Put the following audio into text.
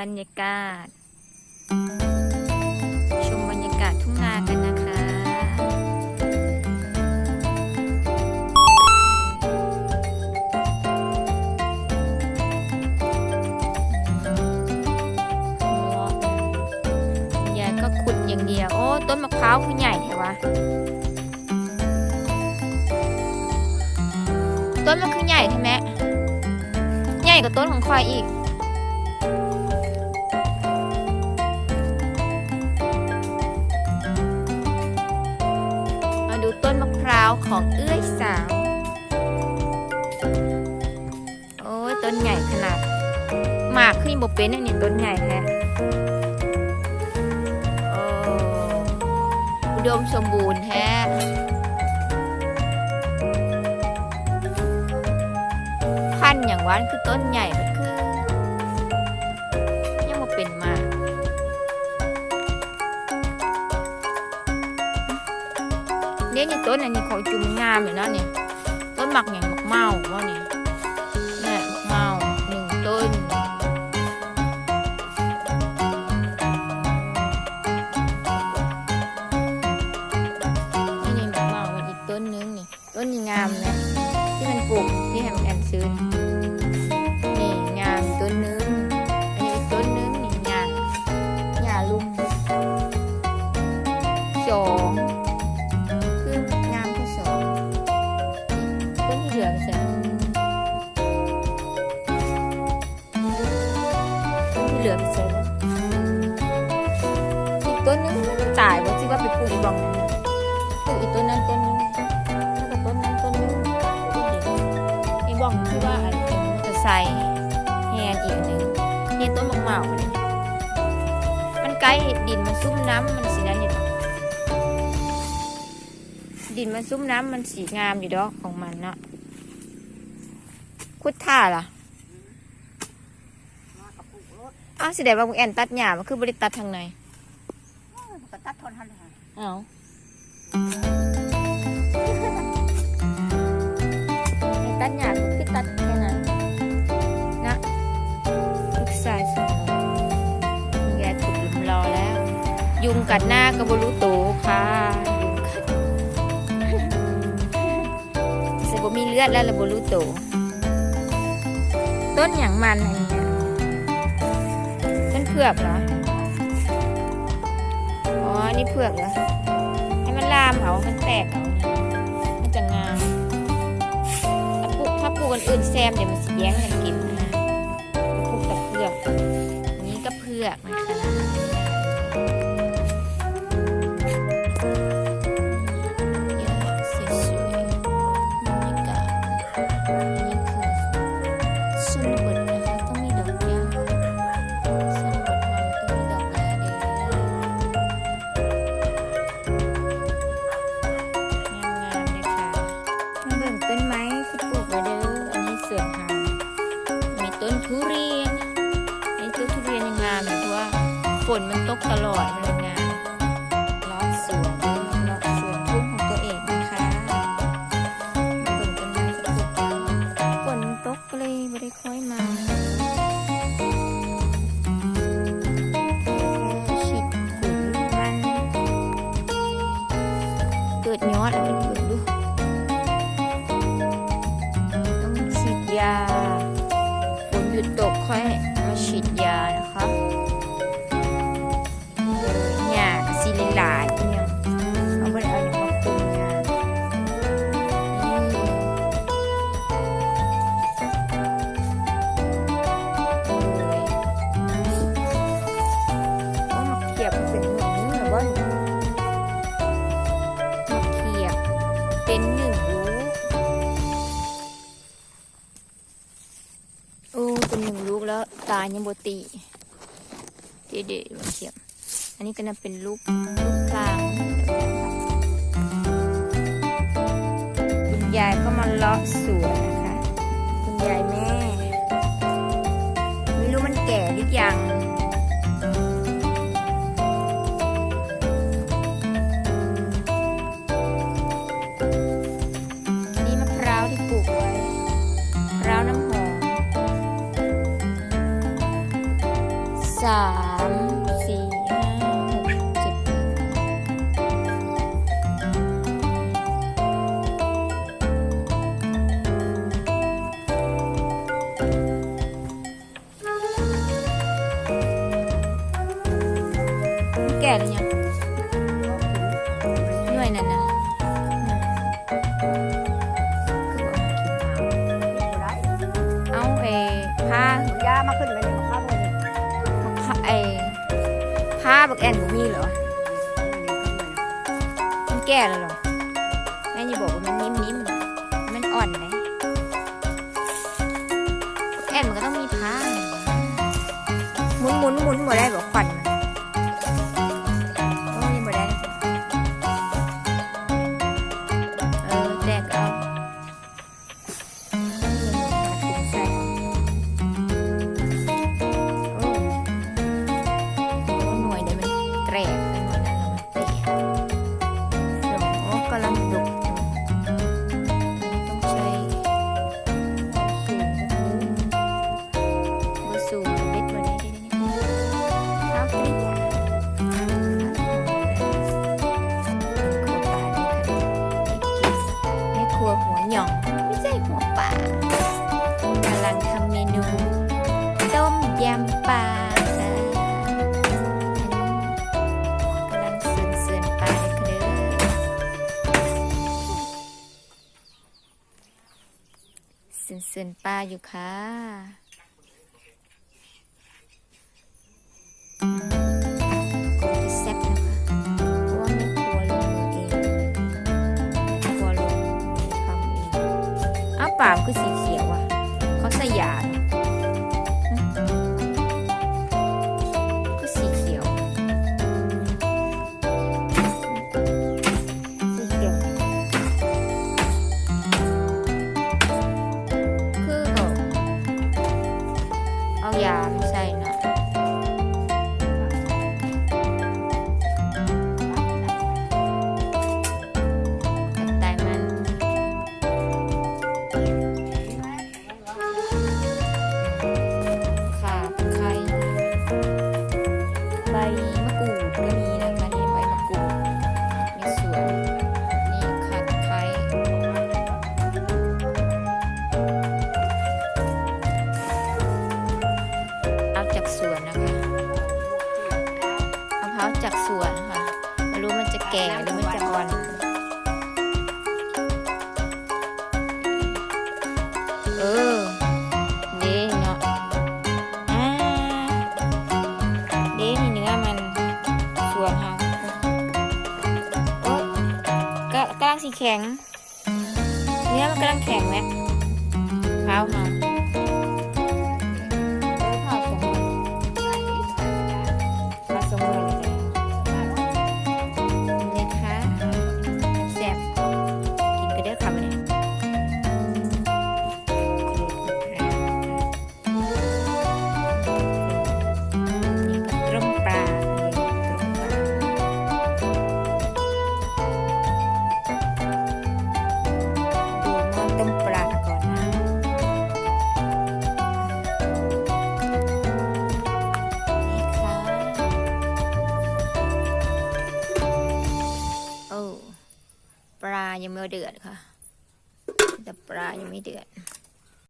บรรยากาศ ชมบรรยากาศทุ่งนากันนะคะ ยายก็ขุดอย่างเดียว โอ้ ต้นมะพร้าวคือใหญ่แถวะ ต้นมันคือใหญ่ใช่ไหม ใหญ่กว่าต้นของควายอีกาวของเอื้อยสาว โอ้ยต้นใหญ่ขนาด หมากขึ้นบเป็นอันนี้ต้นใหญ่แท้โอ้อุดมสมบูรณ์แท้พันอย่างวานคือต้นใหญ่ นี่นี่ต้นอันนี้เขาจุ่มงามอยู่นะเนี่ยต้นหมักอย่างหมักเมาว่าเนี่ยเนี่ยหมักเมาหนึ่งต้นนี่นี่หมักเมามันอีกต้นนึงนี่ต้นนี้งามนะที่มันปลูกที่แฮมแอนซื้อ ว่าที่ว่าไปปลูกอีกบองนึงนะปลูกอีกต้นนั้นต้นนึงแล้วก็ต้นนั้นต้นนึงต้นเดียวไอ้บ้องที่ว่าอะไรเป็นมอเตอร์ไซค์แฮนอีกนหนึ่งนี่ต้นมะม่าวมันมันใกล้ดินมันซุ่มน้ำมันสีนั้นอยู่ดินมันซุ่มน้ำมันสีงามอยู่ดอกของมันเนาะคุดท่าล่ะอ้าวสิเดว่าบุแอนตัดหญ้ามันคือบริตัดทางไหนก็ตัดทนหันหั นอ้าตัดหญ้าก็คือตัดแค่นั้นนะลูกชายสุดหล่อยายขุดหลุมรอแล้ว ยุงกัดหน้าก็บรู้โตค่ะยุงกัดเสบมีเลือดแล้วระบรู้โตต้นอย่างมันอันเนี้ยต้นเผือกเหรอ เผือกเหรอให้มันลามเอามันแตกเอามันจะงามถ้าปลูกถ้าปลูกกันอื่นแซมเดี๋ยวมันสีแย้งกันกินนะปลูกแต่เผือกอันนี้ก็เผือกนะคะ ฝนมันตกตลอดมันเลยงามรอบสวนรอบสวนทุ่งของตัวเองนะคะมาเบิ่งตกฝนตกก็เลยไม่ได้ค่อยมาฉีดปุ๋ยมันเกิดยอดแล้วมันเกิดดูต้องฉีดยาฝนหยุดตกค่อยมาฉีดยา แล้วตายังบตีเดี๋ยวเดี๋ยวมาเขียบอันนี้ก็น่าเป็นลูกลูกกลางคุณยายก็มาเลาะสวน หน่วยนั่นนะเอาเอผ้ายามาขึ้นเลยมาเข้าเลยผ้าเอผ้าบักแอนบุมีเหรอ มันแก่แล้วเหรอ แม่อย่บอกว่ามันนิ่มๆ มันอ่อนเลยแอนมันก็ต้องมีผ้าหมุนหมุนหมุนหมดได้บอก นปลาอยู่ค่ะ แซ่บนะคะ เพราะว่าแม่ครัวลงมือเองแม่ครัวลงมือทำเองอ้าวปลามคือสี จะแก่หรือมันจะอ่อนเออเด้เนาะอ่าเด้นี่เนื้อมันสวนค่ะโอ๊ยก็กำลังสีแข็ง เนื้อมันกำลังแข็งไหมเผาค่ะเเดือดค่ะ แต่ปลายังไม่เดือด